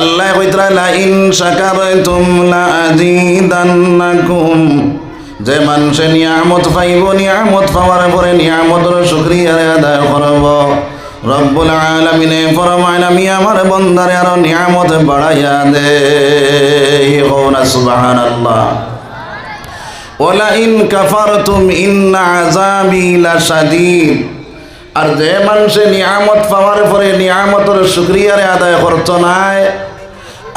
আল্লাহ কইতরা in শাকারতুম লা আযীদান্নাকুম যে মানুষে নিয়ামত পাইব, নিয়ামত পাওয়ার পরে নিয়ামতের শুকরিয়া আদায় করব। রব্বুল আলামিনে ফরমাইন, আমি আমার বন্দারে আরও নিয়ামত বাড়াইয়া দে হোনা সুবহানাল্লাহ। ওলা ইন কাফারতুম, ইন্না আযাবি লাশাদীদ। আর যে মানুষে নিয়ামত পাওয়ার পরে নিয়ামতের শুক্রিয়ারে আদায় করত নাই,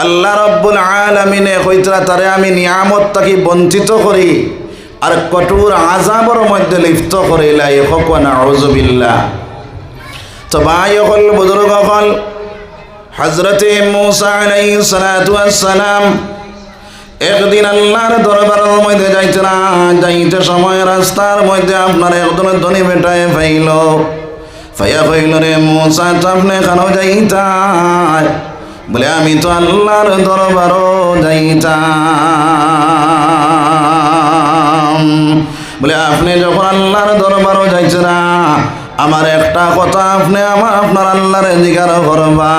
আল্লাহ রব্বুল আলমিনে কইতরা, তারে আমি নিয়ামত তাকে বঞ্চিত করি আর কঠোর আজাবর মধ্যে লিপ্ত করিলাই হকানা আউজবিল্লা তো ভাই হল বুজুর্গ হল হজরতে সালাম একদিন আল্লাহর দরবারের মধ্যে যাইতে না, যাইতে সময় রাস্তার মধ্যে আপনার একজন ধনী বেটায় পাইল। ফাইয়া কইল রে মোসা তো আপনি কেন যাইতাই বলে, আমি তো আল্লাহর দরবারও যাইতাম। বলে, আপনি যখন আল্লাহর দরবারও যাইছে না, আমার একটা কথা আপনি আমার আপনার আল্লাহরে জিজ্ঞার করবা।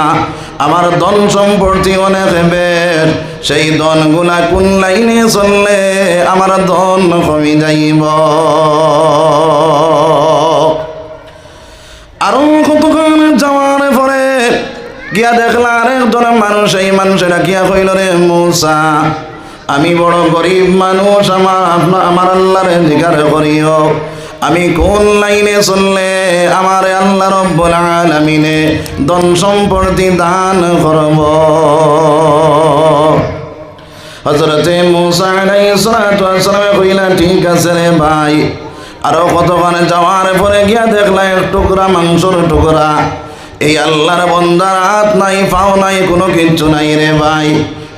আমার ধন সম্পত্তি অনেক হেবের, সেই ধনগুলা কোন লাইনে চললে আমার ধন কমি যাইব? আরও কতক্ষণ যাওয়ার পরে গিয়া দেখলা আরেকজন মানুষ, এই মানুষেরা গিয়া কইল, রে মূসা, আমি বড় গরিব মানুষ, আমার আপনা আমার আল্লাহরে জিজ্ঞার করিও। আমি কোন লাইনে চললে আমার আল্লাহ রব্বুল আলামিনে ধন সম্পত্তি দান করব? হজরতে মুসা আলাইহিস সালাতু ওয়াস সালাম কইলা ঠিক আছে রে ভাই আরও কতক্ষণ যাওয়ার পরে গিয়া দেখলা এক টুকরা মাংসর টুকরা। এই আল্লাহর বন্দার হাত নাই, পাও নাই, কোনো কিচ্ছু নাই রে ভাই।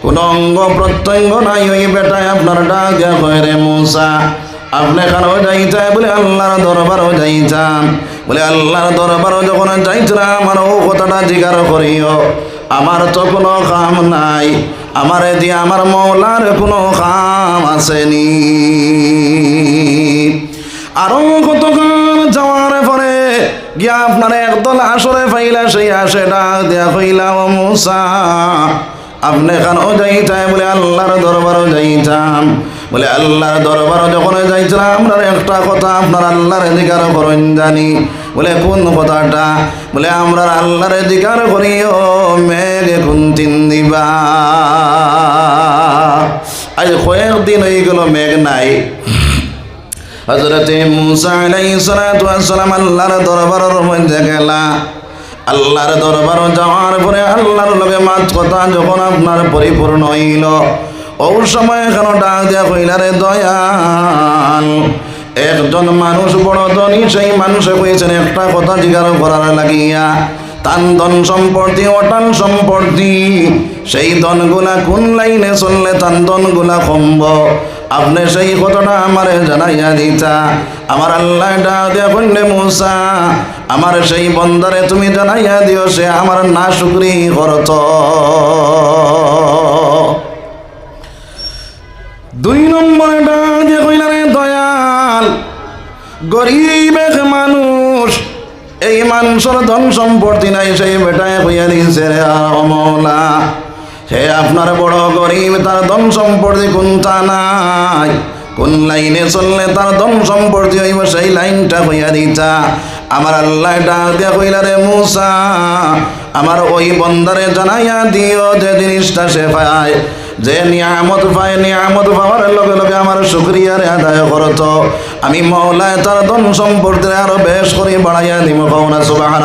কোনো অঙ্গ প্রত্যঙ্গ নাই, ওই বেটায় আপনার ডাক হয় রে মূসা। আপনি কারও যাইতে বলে আল্লাহর দরবারও যাইতাম। বলে আল্লাহর দরবারও যখন যাইছিলাম আমার ও কথাটা জিজ্ঞার করিও। আমার তো কোনো কাম নাই, আমার দিয়ে আমার মৌলার কোনো কাম আসেনি। গিয়া আপনার একদল আসরে পাইলা সেই আসে ডাক দিয়া কইলা, ও মুসা, আপনি এখানেও যাইতাই? বলে, আল্লাহর দরবারও যাইতাম। বলে, আল্লাহর দরবারও যখন যাইছিলাম, আপনার একটা কথা, আপনার আল্লাহর অধিকার করেন জানি। বলে, কোন কথাটা? বলে, আমরা আল্লাহর অধিকার করিও, মেঘ কোন তিন দিবা। আজ কয়েকদিন হয়ে গেল, মেঘ নাই। হজরতে মুসা আলাইহিস সালাতু ওয়াস সালাম আল্লাহর দরবারের মধ্যে গেলা। আল্লাহর দরবার যাওয়ার পরে আল্লাহর লগে মাত কথা যখন আপনার পরিপূর্ণ হইল, ও সময় কেন ডাক দিয়া কইলা রে দয়াল, একজন মানুষ, বড় ধনী, সেই মানুষে কইছেন, একটা কথা জিজ্ঞাসা করার লাগিয়া তান ধন সম্পত্তি, অটাল সম্পত্তি, সেই ধনগুলা কোন লাইনে চললে তান ধনগুলা কমব? আপনি সেই কথাটা আমারে জানাইয়া দিতা। আমার আল্লাহ কইলে মুসা, আমার সেই বন্দারে তুমি জানাইয়া দিও, সে আমার না শুক্রি করত। দুই নম্বরে দিয়া কইলা, রে দয়াল গরিব এক মানুষ, এই মানুষের ধন সম্পত্তি নাই, সেই বেটায় হইয়া দিছে রে মৌলা। সে আপনার বড় গরিব, তার ধন সম্পত্তি কোনটা নাই? কোন লাইনে চললে তার ধন সম্পত্তি হইব সেই লাইনটা হইয়া দিতা। আমার আল্লাহ ডাক দিয়া কইলা, রে মুসা, আমার ওই বন্দারে জানাইয়া দিও যে জিনিসটা সে পায়। যে নিয়ামত পায়, নিয়ামত পাওয়ার লগে লগে আমার শুক্রিয়ারে আদায় করত। আমি মৌলায় তার ধন সম্পর্কে আরও বেশ করে বাড়াইয়া দিব কৌনা সুবাহান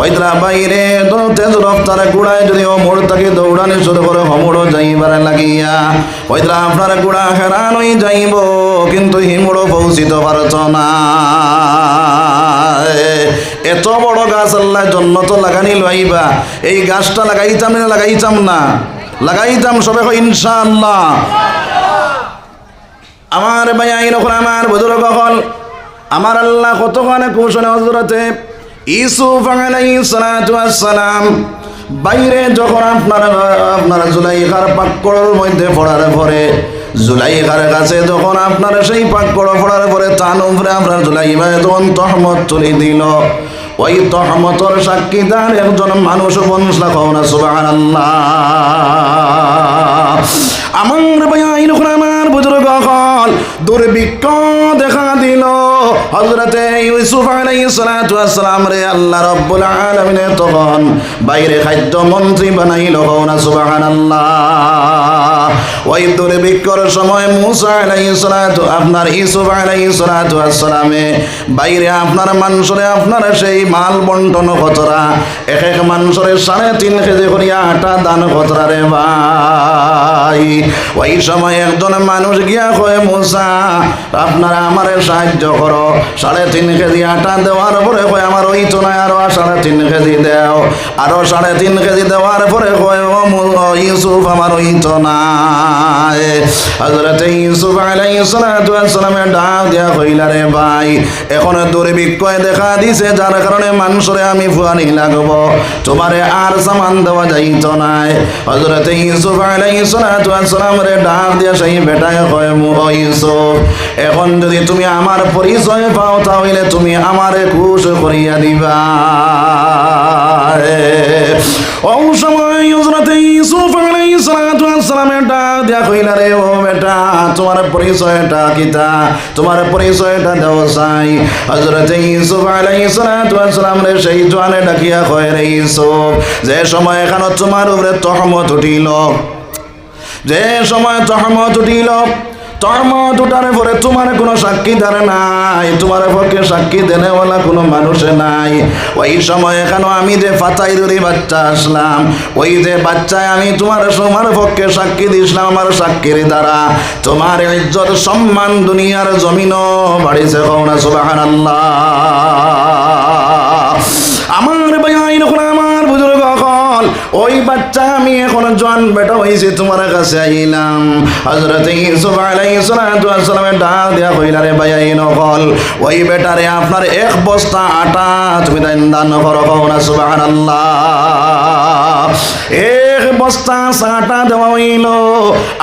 ওইতরা বাইরে তেজ রফতার গুড়ায় যদি মোড় তাকে দৌড়ানি শুরু করে হমুড়ো যাইবার লাগিয়া। ওইতরা আপনার গুড়া হেরান হয়ে যাইব, কিন্তু হিমুড়ো পৌঁছিত পারত না। এত বড় গাছ আল্লাহ জন্ম তো লাগানি লইবা। এই গাছটা লাগাইতাম না লাগাইতাম না। লাগাইতাম সবে ইনশাআল্লাহ। আমার ভাই এরকম আমার বুজুর্গ হল। আমার আল্লাহ কতখানে কৌশলে হজরতে ইসুফ সালাম বাইরে যখন আপনার আপনার জুলাইখার পাক্কড়ের মধ্যে পড়ার পরে জুলাইখার কাছে যখন আপনার সেই পাক্কড় পড়ার পরে তান উপরে আপনার জুলাইবা তখন তহমত তুলে দিল, ওই তহমতর সাক্ষীদার একজন মানুষ বংশ লাগাও না, সুবহানাল্লাহ। আমার এরকম আমার বুজুর্গ দুর্ভিক্ষ দেখা দিল। হজরতে ইউসুফ আলাইহিস সালাতু ওয়াসসালাম রে, আল্লাহ রাব্বুল আলামিন তখন বাইরে খাদ্য মন্ত্রী বানাইল না, সুবহানাল্লাহ। ওই দুর্ভিক্ষর সময় মুসা আলাইহিস সালাতু, আপনার ইউসুফ আলাইহিস সালাতু ওয়াসসালামে বাইরে আপনার মানুষরে আপনার সেই মাল বন্টন খতরা এক এক মানুষরে সাড়ে তিন কেজি করিয়া আটা দান খতরা রে ভাই। ওই সময় একজন মানুষ গিয়া কয়ে, মুসা, আপনারা আমারে সাহায্য করো। সাড়ে তিন কেজি আটা দেওয়ার পরে কয়, আমার ওই তো নয় আরও সাড়ে তিন কেজি দেও। আরও সাড়ে তিন কেজি দেওয়ার পরে কয়, ও ইউসুফ, আমার ওই তো নাই হযরত ইউসুফ আলাইহিস সালাতু ওয়াস সালামের ডাক দিয়া কইলা, রে ভাই, এখন দুর্ভিক্ষয় দেখা দিছে, যার কারণে মানুষরে আমি ফুয়ানি লাগব। তোমারে আর সামান দেওয়া যাইত নাই। হযরত ইউসুফ ওয়াস সালামের ডাক দিয়া সেই বেটায় কয়, মু ইউসুফ, এখন যদি তুমি আমার পরিচয় পাও, তাহলে তুমি আমারে খুশ করিয়া দিবা। ও সময় হযরত ইউসুফ আলাইহিস সালাতু ওয়াস সালামের ডাক দিয়া কইলা রে, ও বেটা, তোমার পরিচয়টা কিতা? তোমার পরিচয়টা দাও চাই। হযরত ইউসুফ আলাইহিস সালাতু ওয়াস সালাম রে, সেই জোয়ানে ডাকিয়া কয় রে, ইউসুফ, যে সময় এখানে তোমার উপরে তহমত উঠিল, যে সময় তহমত উঠিল তহমত উঠার পরে তোমার কোনো সাক্ষীদার নাই। তোমার পক্ষে সাক্ষী দেনেওয়ালা কোনো মানুষ নাই। ওই সময় এখানে আমি যে ফাতাই ধরে বাচ্চা আসলাম, ওই যে বাচ্চায় আমি তোমার তোমার পক্ষে সাক্ষী দিয়েছিলাম আমার সাক্ষীর দ্বারা। তোমার ইজ্জত, সম্মান দুনিয়ার জমিনও বাড়িছে কৌনা সুবাহান আমার ভাই আইন আমার বুজুর্গ হল ওই বাচ্চা আমি এখন জোয়ান বেটা হইছে, তোমার কাছে আইলাম। হযরত ইউসুফ আলাইহিস সালাতু ওয়াস সালামের ডাক দিয়া কইলা, রে ভাই হল ওই বেটারে আপনার এক বস্তা আটা তুমি দান দান করো কওনা সুবহানাল্লাহ। এক বস্তা আটা দেওয়া হইল।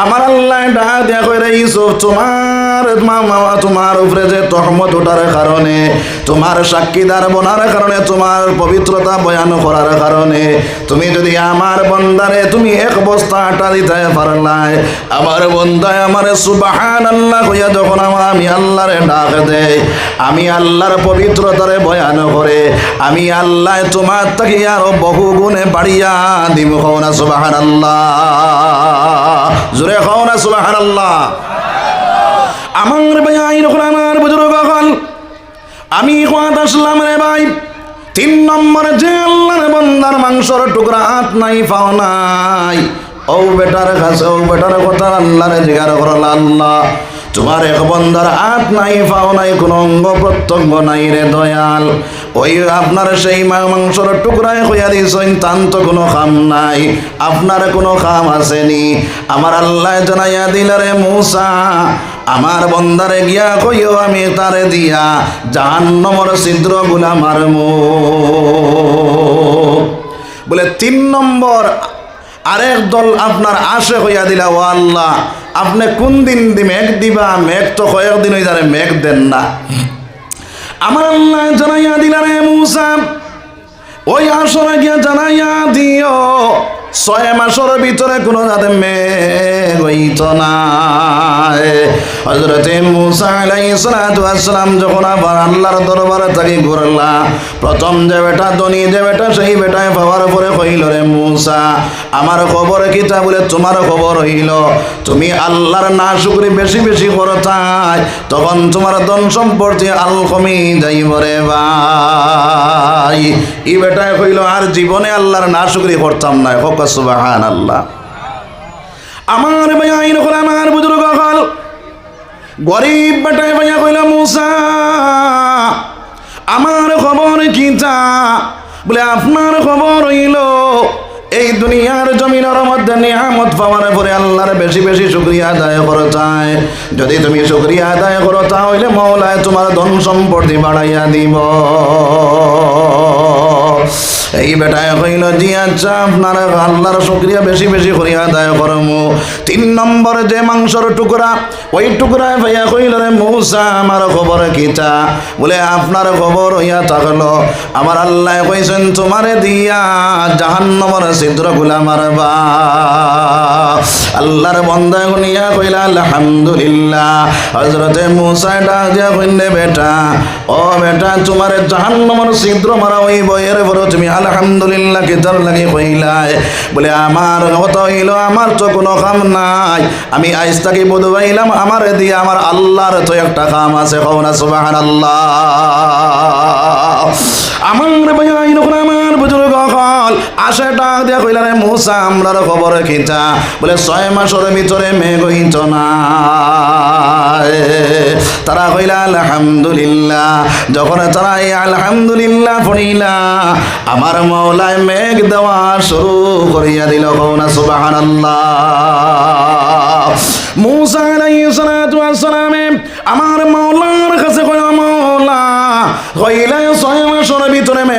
আমার আল্লাহ ডাক দিয়া কইরা, ইউসুফ, তোমার তোমার উপরে যে তহমত ওঠার কারণে তোমার সাক্ষীদার বনার কারণে, তোমার পবিত্রতা বয়ান করার কারণে। তুমি যদি আমার বন্দারে তুমি এক বস্তা আটা দিতে পারলাই, আমার বন্দায় আমার সুবাহান আল্লাহ কইয়া যখন আমি আল্লাহরে ডাক দেয় আমি আল্লাহর পবিত্রতারে বয়ান করে, আমি আল্লাহ তোমার তাকে আরও বহু গুণে বাড়িয়া দিব হও না সুবাহান আল্লাহ জোরে হও না সুবাহান আল্লাহ আমার ভাই আইন আমার বুজুর্গ আমি কোয়াত আসলাম রে ভাই। তিন নম্বরে যে আল্লাহর বন্দার মাংসর টুকরা হাত নাই, পাও নাই। ও বেটার কাছে, ও বেটার কথা আল্লাহরে জিগার করল আল্লাহ। তোমার এক বন্দার হাত নাই, পাও নাই, কোনো অঙ্গ প্রত্যঙ্গ নাই রে দয়াল। ওই আপনার সেই মাংসর টুকরায় হইয়া দিয়েছেন, তান তো কোনো খাম নাই। আপনার কোনো খাম আসেনি। আমার আল্লাহ জানাইয়া দিলারে মূসা, আমার বন্দারে গিয়া কইও আমি তারে দিয়া জাহান্নমর ছিদ্রগুলা মারমু। বলে তিন নম্বর, আরেক দল আপনার আশে হইয়া দিলা, ও আল্লাহ, আপনি কোন দিন মেঘ দিবা? মেঘ তো কয়েকদিন হয়ে যারে মেঘ দেন না। আমার আল্লাহ জানাইয়া দিলারে মুসা। ওই আসরে গিয়া জানাইয়া দিও। ছয় মাসের ভিতরে কোনো যাতে মেঘ হইত না। হজরতে মুসা ওয়াসসালাম যখন আবার আল্লাহর দরবারে থাকি ঘুরলা, প্রথম যে বেটা, ধনী যে বেটা, সেই বেটায় পাওয়ার পরে কইল রে মুসা, আমার খবর কিতা বলে তোমার খবর হইল? তুমি আল্লাহর না শুকরি বেশি বেশি করতাই তখন তোমার ধন সম্পত্তি আল কমি যাইব রে ভাই। ই বেটায় কইল আর জীবনে আল্লাহর না শুকরি করতাম না আমার ভাইয়া আমার খবর কিতা বলে, আপনার খবর হইল, এই দুনিয়ার জমিনের মধ্যে নিয়ামত পাওয়ার পরে আল্লাহর বেশি বেশি শুক্রিয়া আদায় করো চায়। যদি তুমি শুক্রিয়া আদায় করো, তাহলে মৌলায় তোমার ধন সম্পত্তি বাড়াইয়া দিব। এই বেটায় কইল জি আচ্ছা আপনার আল্লাহর শুক্রিয়া বেশি বেশি করিয়া আদায় করমু। তিন নম্বর যে মাংসর টুকরা, ওই টুকরায় ভাইয়া কইল রে মৌসা, আমার খবর কিতা বলে, আপনার খবর হইয়া থাকল। আমার আল্লাহ কইছেন, তোমারে দিয়া জাহান্নমর ছিদ্রগুলা মারবা। আল্লাহর বন্দা গুনিয়া কইলা, আলহামদুলিল্লাহ। হজরতে মুসা ডাক দিয়া কইলে, বেটা, ও বেটা, তোমার জাহান্নমর ছিদ্র মারা হইব, এর পরে তুমি আলহামদুলিল্লাহ কিতার লাগি কইলাই। বলে, আমার কথা হইল, আমার তো কোনো কাম নাই। আমি আজ তাকে বোধ পাইলাম আমার দিয়ে আমার আল্লাহর তো একটা কাম আছে, কও না সুবাহান আল্লাহ আমার আমার বুজুর্গ আসে ডাক দিয়া কইলা রে মুসা আমরার খবর বলে, ছয় মাসের ভিতরে মেঘ না। তারা কইলা আলহামদুলিল্লাহ। যখন তারা এই আলহামদুলিল্লাহ পড়িলা, আমার মৌলায় মেঘ দেওয়া শুরু করিয়া দিল। কৌনা সুবাহান মুসা আমার মৌলার কাছে কইলা, মৌলা, কইলা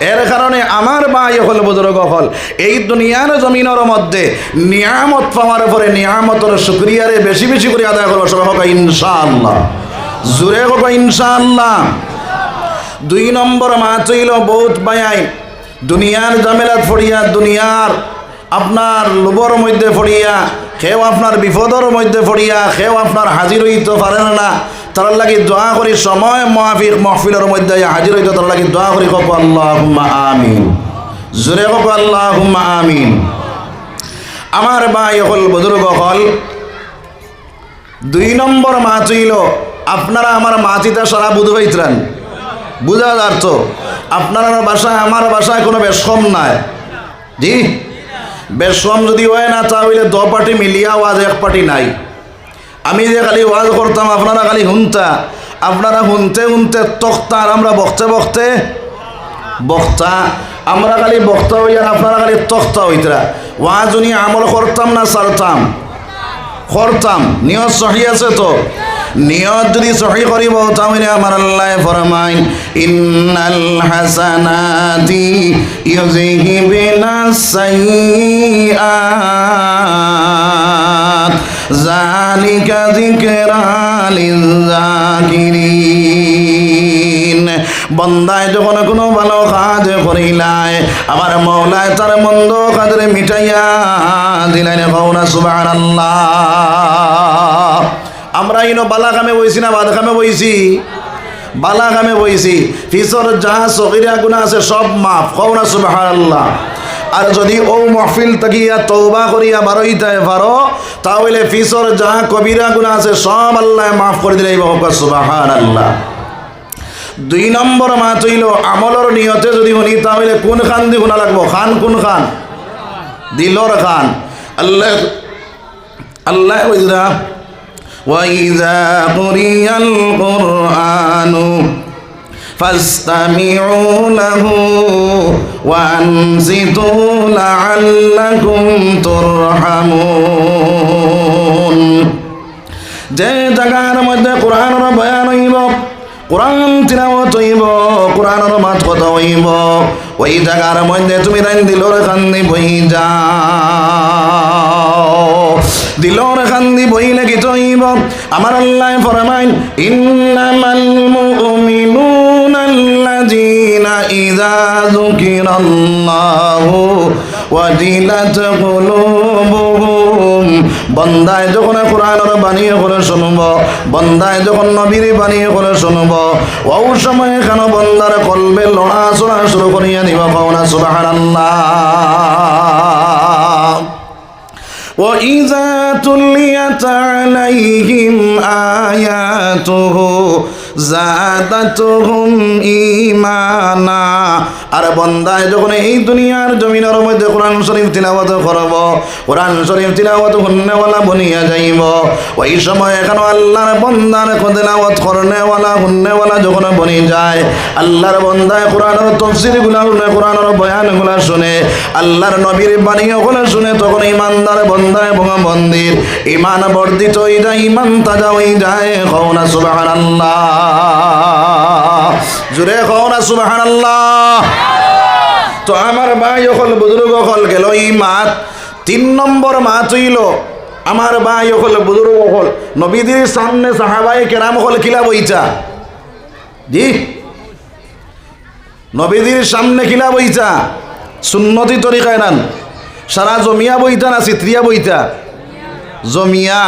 এর কারণে আমার ভাই হল বুজুর্গ হল। এই দুনিয়ার জমিনের মধ্যে নিয়ামত পাওয়ার পরে নিয়ামতর শুক্রিয়ারে বেশি বেশি করে আদায় করব। সবাই হোক, ইনশাআল্লাহ। জুড়ে হোক, ইনশাআল্লাহ। দুই নম্বর মাছ হইল বহুত বায়াই। দুনিয়ার জামেলাত ফড়িয়া, দুনিয়ার আপনার লোভর মধ্যে ফড়িয়া সেও আপনার বিপদর মধ্যে ফড়িয়া সেও আপনার হাজির হইতে পারেন না। তার লাগি দোয়া করি সময় মহাফির মহফিলের মধ্যে হাজির হইতে তার লাগি দোয়া করি, কব আল্লাহ আমিন। জোরে কব আল্লাহ আমিন। আমার ভাই হল, বুজুর্গ হল, দুই নম্বর মাছ হইল, আপনারা আমার মাছিটা সারা বুধ হইতরান। বুঝা যাচ্ছ? আপনার বাসায় আমার বাসায় কোনো বেশম নাই। জি? বেশম যদি হয় না, তাহলে দ পার্টি মিলিয়া ওয়াজ এক পার্টি নাই। আমি যে খালি ওয়াজ করতাম, আপনারা খালি শুনতা আপনারা শুনতে শুনতে তক্তা আর আমরা বকতে বকতে বক্তা। আমরা খালি বক্তা হইয়া আপনারা খালি তক্তা হইতরা। ওয়াজ উনি আমল করতাম না সারতাম? করতাম। নিয়ত সহি আছে তো? নিয়ত যদি সহি করিব তাহলে আমার আল্লাহ ফরমাইন, ইন্নাল হাসানাতি ইউযহিবিনা সাইয়্যাত। যালিকা যিকরা লিযাকিরিন বন্দায় যখন কোনো ভালো কাজ করিলাই আমার মৌলায় তার মন্দ কাজের মিটাইয়া দিলেন কৌনা সুবাহ আমরা ইনো বালা কামে বইছি না বাদ কামে বইছি? বালা কামে বইছি। ফিসর যাহা সকিরা গুণা আছে, সব মাফ। কৌনা সুবাহ আল্লাহ আর যদি ও মহফিল তাকিয়া তৌবা করিয়া বারইতে পারো তাহলে ফিসর যাহা কবিরা গুণা আছে সব আল্লাহ মাফ করে দিলে সুবাহ আল্লাহ দুই নম্বর মাত হইল আমলর নিয়তে যদি শুনি তাহলে কোন খান দি শুনা লাগবো খান কোন খান দিলর খান আল্লাহ আল্লাহ বুঝরা وإذا قرئ القرآن فاستمعوا له وأنصتوا لعلكم ترحمون যে জায়গার মধ্যে কোরআনের বয়ান হইব কোরআন তিলাওয়াত হইব কোরআনের মাত কথা হইব ওই জায়গার মধ্যে তুমি রাইন দিলর কান্দি বই যাও দিলর কান্দি বই লাগি হইব আমার আল্লাহ ফরমাইন ইন্নামাল আল্লাযীনা ইযা যুকিরাল্লাহু ওয়াজিলাত কুলুবুহুম বন্দায় যখন কোরআনের বানিয়ে করে শুনব বন্দায় যখন নবীর বানিয়ে করে শুনব ও সময় কেন বন্দার কলবে লড়া চড়া শুরু করিয়া দিব পাওনা সুবাহ وإذا تليت عليهم آياته জাদাতুহুম ঈমানা আর বন্দায় যখন এই দুনিয়ার জমিনের মধ্যে কোরআন শরীফ তিলাবত করব, কোরআন শরীফ তিলাবত হুন্নেওয়ালা বনিয়া যাইব। ওই সময় এখন আল্লাহর বন্দার তিলাওয়াত করনেওয়ালা হুন্নেওয়ালা যখন বনি যায়, আল্লাহর বন্দায় কোরআনের তফসিরগুলা শুনে, কোরআনের বয়ানগুলা শুনে, আল্লাহর নবীর বাণী ওগুলো শুনে, তখন ইমানদার বন্দায় এবং বন্দির ইমান বর্ধিত হয়ে যায়, ইমান তাজা হয়ে যায়। কৌনা সুবাহ আল্লাহ জুড়ে কৌনা সুবাহ আল্লাহ তো আমার ভাই অকল বুজুর্গ অকল গেল ই মাত তিন নম্বর মাত হইল আমার ভাই অকল বুজুর্গ অকল নবীদের সামনে সাহাবাই কেরাম অকল কিলা বইচা? জি? নবীদের সামনে কিলা বইচা? সুন্নতি তরিকায় নান। সারা জমিয়া বইতা না চিত্রিয়া বইতা জমিয়া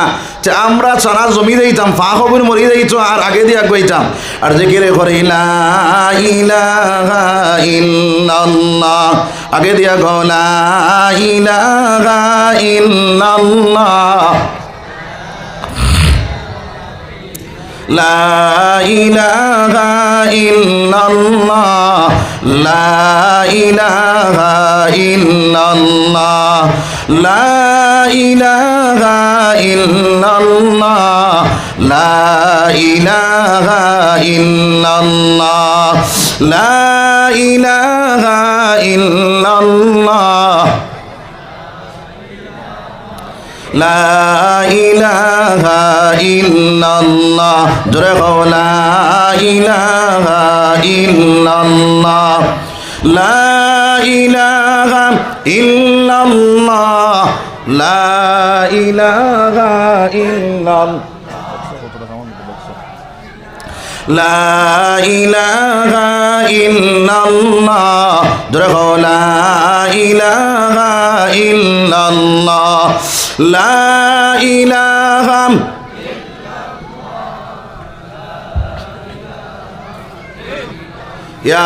যে আমরা ছাড়া জমি দিতাম ফা খবর মরি দিত আর আগে দিয়া আগাইতাম আর যে কিরে করে আগে দিয়া গলা লা ইলাহা ইল্লাল্লাহ লা ইলাহা ইল্লাল্লাহ লা ইলাহা ইল্লাল্লাহ, লা ইলাহা ইল্লাল্লাহ, লা ইলাহা ইল্লাল্লাহ, লা ইলাহা ইল্লাল্লাহ, জোরে কও লা ইলাহা ইল্লাল্লাহ, লা ইলাহা ইল্লাল্লাহ লা লা লা লা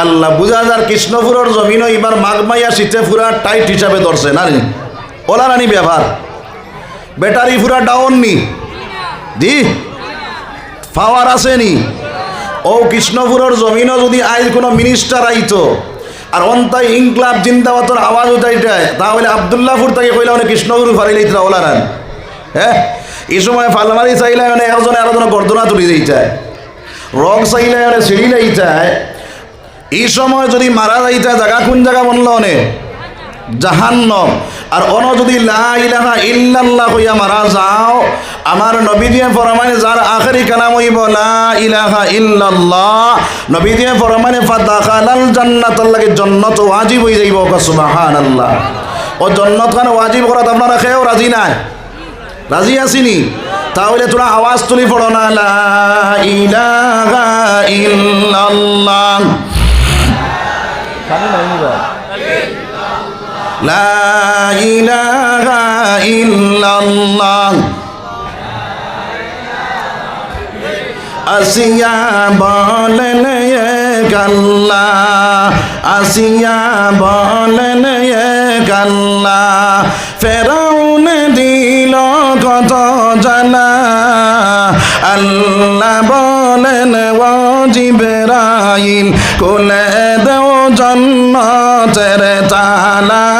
আল্লাহ, বুঝা যার কৃষ্ণপুরের জমিন এবার মাঘ মাইয়া শীতে ফুরা টাইট হিসাবে ধরছে না নি ওলা রানি ব্যবহার। ব্যাটারি ফুরা ডাউন নি। দি? পাওয়ার আছে নি। ও কৃষ্ণপুরের জমিনও যদি আজ কোনো মিনিস্টার আইতো, আর অন্তাই ইনকলাব জিন্দাবাদর আওয়াজ উঠাইটায় তাহলে আবদুল্লাহপুর তাকে কইলে অনেক কৃষ্ণপুর ফারি লইতরা ওলা রান। হ্যাঁ? এই সময় ফালমারি চাইলে মানে একজনে আরেকজনে গর্দনা তুলি দিইতায় রং চাইলে মানে সিঁড়ি লাইতায় এই সময় যদি মারা যাইতা জায়গা কোন জায়গা বনল অনে জাহান্নম। আর অন যদি লা ইলাহা ইল্লাল্লাহ কইয়া মারা যাও, আমার নবী দিয়ে ফরমানে যার আখরি কালাম হইব লা ইলাহা ইল্লাল্লাহ নবী দিয়ে ফরমানে ফাদাখালাল জান্নাতাল লাগে জান্নাত ওয়াজিব হই যাইব সুবহানাল্লাহ। ও জান্নাত খান ওয়াজিব করাত আপনারা খেয়েও রাজি নাই? রাজি আসিনি তাহলে তোরা আওয়াজ তুলি পড়ো না, লা ইলাহা ইল্লাল্লাহ। লা ইলাহা ইল্লাল্লাহ। আসিয়া বলেন গাল্লা, আসিয়া ফেরাউন দিল কত জানা। আল্লাহ বলেন ওয়াজিবরাইল কোলে দেও জন্নতের তালা।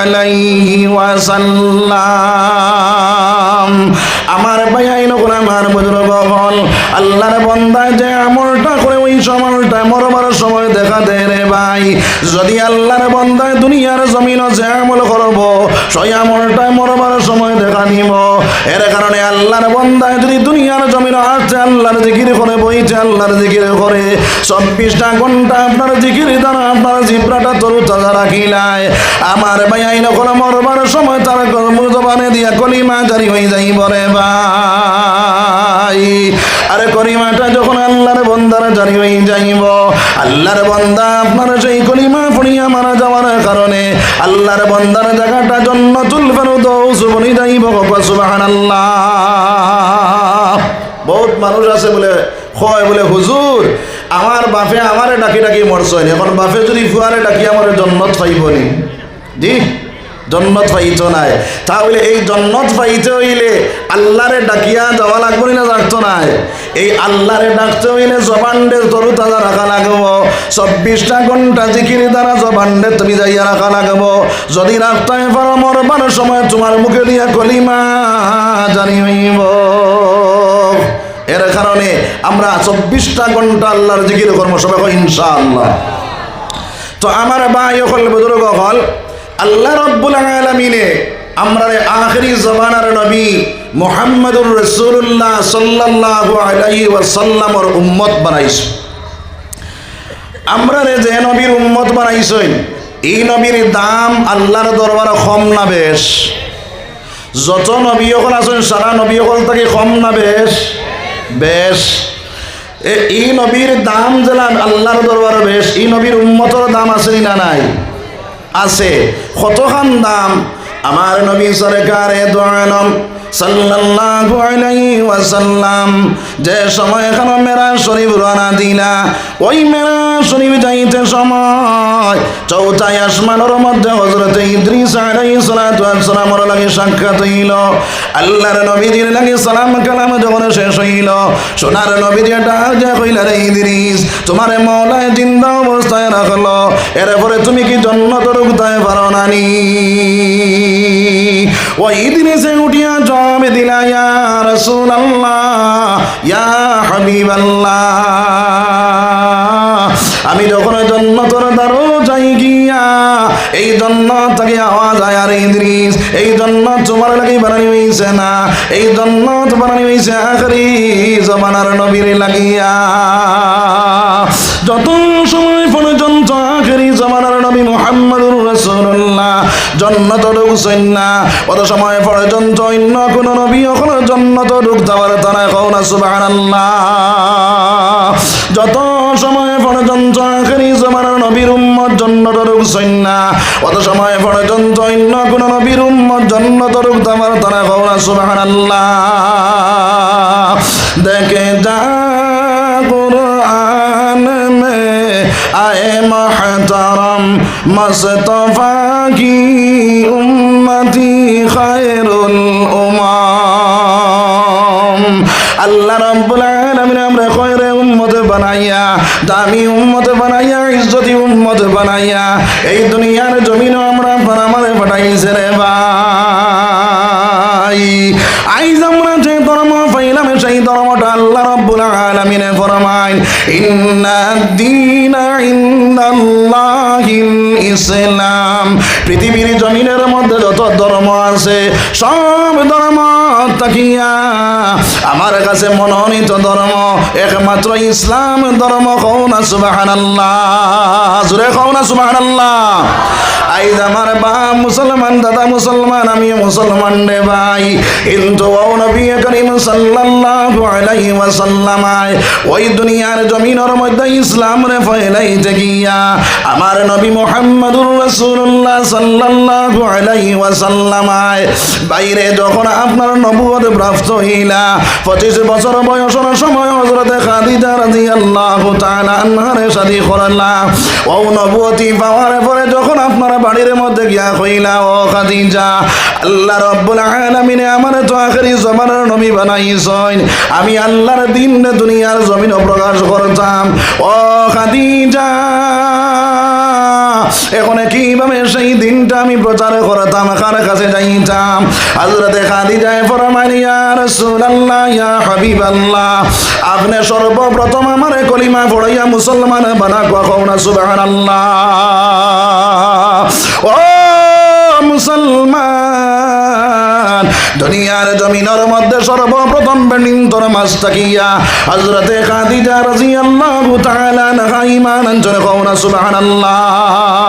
আলাইহি ওয়াসাল্লাম। আমার ভাই আইন আমার বুজুর্গ হল আল্লাহর বান্দা যে আমলটা ওই সময়টা মরবার সময় দেখা দেয় রে ভাই। যদি আল্লাহর বন্দায় দুনিয়ার জমিন যে আমল করব, সেই আমলটাই মরবার সময় দেখা নিব। এর কারণে আল্লাহর বন্দায় যদি দুনিয়ার জমিন আসছে, আল্লাহর জিকির করে বইছে, আল্লাহর জিকির করে। চব্বিশটা ঘণ্টা আপনার জিকির দ্বারা আপনার জিব্রাটা তরু তাজা রাখিলায়। আমার ভাই আইন করে মরবার সময় তার জবানে দিয়া কলিমা জারি হয়ে যাইব রে ভাই আরে কলিমাটা যখন আল্লাহর বন্দার জারি হয়ে যাইব, আল্লাহর বন্দা আপনার সেই কলিমা পড়িয়া মারা যাওয়ার কারণে আল্লাহর বন্দার জায়গাটা জন্নতুল ফেরদৌস বনি যাইব সুবাহান আল্লাহ বহুত মানুষ আছে বলে, হয় বলে, হুজুর, আমার বাপে আমারে ডাকি ডাকি মরছয় এখন বাপে যদি ফুয়ারে ডাকি, আমার জন্নত পাইবনি জি? জন্নত পাইতো নাই। তাহলে এই জন্নত পাইতে হইলে আল্লাহরে ডাকিয়া যাওয়া লাগবো না ডাকতো নাই? এই আল্লাহরে ডাকতে হইলে জবানডে তরু তাজা রাখা লাগবো। চব্বিশটা ঘণ্টা জিকির দ্বারা জবানডে তুমি যাইয়া রাখা লাগবো। যদি রাখতে পারো মরবার সময় তোমার মুখে দিয়া কলিমা জানি হইব। এর কারণে আমরা চব্বিশটা ঘণ্টা আল্লাহর জিকির কর্ম সবাই ইনশাআল্লাহ। তো আমার ভাই হল বুজুর্গ হল আল্লাহ রব্বুল আলমিনে আমরা আখরি জমানার নবী মোহাম্মদুর রসুল্লাহ সাল্লাল্লাহু আলাইহি ওয়াসাল্লামর উম্মত বানাইছে। আমরা রে যে নবীর উম্মত বানাইছেন, এই নবীর দাম আল্লাহর দরবারে কম না বেশ। যত নবী হল আছেন, সারা নবী হল থেকে কম না বেশ। বেশ। এই নবীর দাম জেলান আল্লাহর দরবারে বেশ, এই নবীর উম্মতর দাম আছে না নাই? আছে। কতখান দাম? আমার নবী সরকারে দোয়ানম সাল্লাল্লাহু আলাইহি ওয়াসাল্লাম। যে সময় এখন মেরা শরীফ রানা দিলা, ওই মেরা শরীফ সময়। চৌথাই আসমানের মধ্যে হযরত ইদ্রিস আলাইহিস সালাতু ওয়াসসালামের লাগে সাক্ষাৎ হইল। আল্লাহর নবীজির লাগে সালাম কালাম যখন শেষ হইল। সোনার নবীজি ডাক কইল রে ইদ্রিস, তোমারে মওলায় জিন্দা অবস্থায় রাখল। এরপরে তুমি কি জন্নত ঢুকতে পারো নানি? ওই ইদ্রিসে উঠিয়া জবাব দিলা, ইয়া রাসূলুল্লাহ, ইয়া হাবিবাল্লাহ। আমি যখন জন্নতর দ্বারো যাই গিয়া, এই জন্নত থেকে আওয়াজ আয় আর ইদ্রিস এই জন্নত তোমার লাগি বানানি হইছে না, এই জন্নত বানানি হইছে আখরি জমানার নবীর লাগিয়া। যত সময় পর্যন্ত আখরি জমানার নবী মুহাম্মদুর রাসূলুল্লাহ জন্নত ঢুকছেন না কত সময় পর্যন্ত অন্য কোন নবী ওখানে জন্নত ঢুকতে পারে তারা কও না, সুবহানাল্লাহ। যত সময় পর্যন্ত আখেরি নবীর উম্মত জন্ম তরুক সৈন্যা। অত সময় পর্যন্ত অন্য কোন নবীর উম্মত জন্য তরুক তোমার তারা কৌরা সুবাহ আল্লাহ দেখে যা قرآن বানাইয়া, দামি উম্মত বানাইয়া, ইজ্জতি উম্মত বানাইয়া, এই দুনিয়ার জমিন আমরা পারামারে পাঠাইছে রে ভাই। আইজ আমরা যে ধর্ম পাইলাম, সেই ধর্মটা আল্লাহ রব্বুল ফরমাইন, ইন্না দীনা ইন্দাল্লাহিল ইসলাম। পৃথিবীর জমিনের মধ্যে যত ধর্ম আছে, সব ধর্ম তাকিয়া। আমার কাছে মনোনীত ধর্ম, একমাত্র ইসলাম ধর্ম। কৌনা না সুবহানাল্লাহ। জুড়ে কও না সুবহানাল্লাহ। আমার মুসলমান, দাদা মুসলমান আমি মুসলমান রে ভাই। কিন্তু ও নবী করিম সাল্লাল্লাহু আলাইহি ওই দুনিয়ার জমিনের মধ্যে ইসলাম রে গিয়া আমার নবী মুহাম্মদুর রাসূলুল্লাহ সাল্লাল্লাহু আলাইহি বাইরে যখন আপনার নবুয়ত প্রাপ্ত হইলা, পঁচিশ বছর বয়সের সময় হজরতে খাদিজা রাদিয়াল্লাহু তাআলা আনহারে শাদী করলা ও নবুয়তি পাওয়ার পরে যখন আপনার বাড়ির মধ্যে গিয়া কইলা, ও খাদিজা, আল্লাহ রব্বুল আলামিনে আমার তো আখেরি জমানার নবী বানাইছেন। আমি আল্লাহর দিন দুনিয়ার জমিন প্রকাশ করতাম। ও খাদিজা, এখন কীভাবে সেই দিনটা আমি প্রচার করতাম? কার কাছে যাইতাম? হযরতে খাদিজায় ফরমান ইয়া রাসূলুল্লাহ, ইয়া হাবিবাল্লাহ, আপনি সর্বপ্রথম আমার কলিমা পড়াইয়া মুসলমান বানা কখন সুবহানাল্লাহ। ও মুসলমান, দুনিয়ার জমিনের মধ্যে সর্বপ্রথম বেনিন তোর মাস তাকিয়া হজরতে খাদিজা আল্লাহ তাআলা আনহা ঈমান আনজনে কওনা সুবহানাল্লাহ।